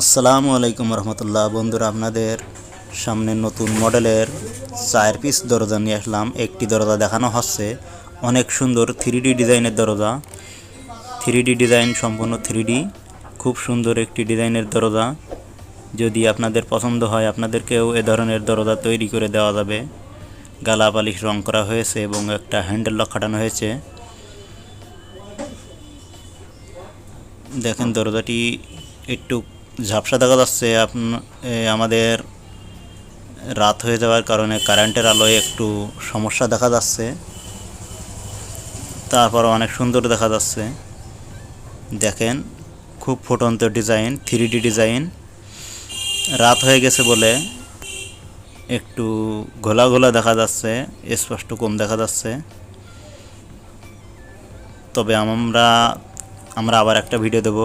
আসসালামু আলাইকুম রহমতুল্লাহ। বন্ধুরা, আপনাদের সামনে নতুন মডেলের চার পিস দরজা নিয়ে আসলাম। একটি দরজা দেখানো হচ্ছে। অনেক সুন্দর থ্রি ডিজাইনের দরজা। থ্রি ডিজাইন সম্পূর্ণ থ্রি খুব সুন্দর একটি ডিজাইনের দরজা। যদি আপনাদের পছন্দ হয়, আপনাদেরকেও এ ধরনের দরজা তৈরি করে দেওয়া যাবে। গালা পালিশ রং করা হয়েছে এবং একটা হ্যান্ডেল লক খাটানো হয়েছে। দেখেন দরজাটি একটু ঝাপসা দেখা যাচ্ছে আমাদের রাত হয়ে যাওয়ার কারণে কারেন্টের আলোয় একটু সমস্যা দেখা যাচ্ছে। তারপর অনেক সুন্দর দেখা যাচ্ছে। দেখেন, খুব ফুটন্ত ডিজাইন থ্রি ডিজাইন রাত হয়ে গেছে বলে একটু ঘোলা ঘোলা দেখা যাচ্ছে, স্পষ্ট কম দেখা যাচ্ছে। তবে আমরা আমরা আবার একটা ভিডিও দেব।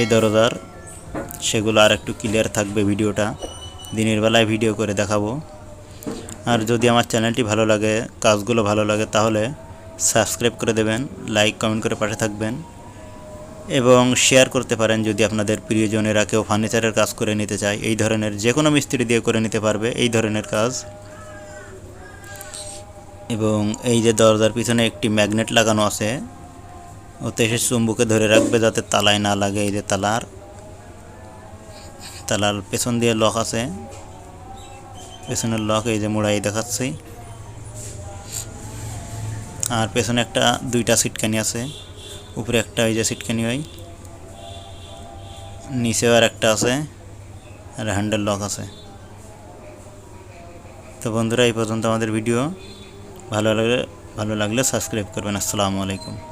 এই দরজার সেগুলো আর একটু ক্লিয়ার থাকবে ভিডিওটা। দিনের বেলায় ভিডিও করে দেখাবো। আর যদি আমার চ্যানেলটি ভালো লাগে, কাজগুলো ভালো লাগে, তাহলে সাবস্ক্রাইব করে দেবেন লাইক কমেন্ট করে পাশে থাকবেন। এবং শেয়ার করতে পারেন যদি আপনাদের প্রিয়জনেরা কেউ ফার্নিচারের কাজ করে নিতে চায়। এই ধরনের যে কোনো মিস্ত্রি দিয়ে করে নিতে পারবে এই ধরনের কাজ। এবং এই যে দরজার পিছনে একটি ম্যাগনেট লাগানো আছে, ওতে এসে চুম্বুকে ধরে রাখবে যাতে তালায় না লাগে এই যে তালার। তালার পেছন দিয়ে লক আছে। পেছনের লক এই যে মোড়াই দেখাচ্ছি। আর পেছনে একটা দুইটা সিটকানি আছে। উপরে একটা ওই যে সিটকানি হয়। নিচেও আর একটা আছে। আর হ্যান্ডেল লক আছে। তো বন্ধুরা, এই পর্যন্ত আমাদের ভিডিও। ভালো লাগলে ভালো লাগলে সাবস্ক্রাইব করবেন। আসসালামু আলাইকুম।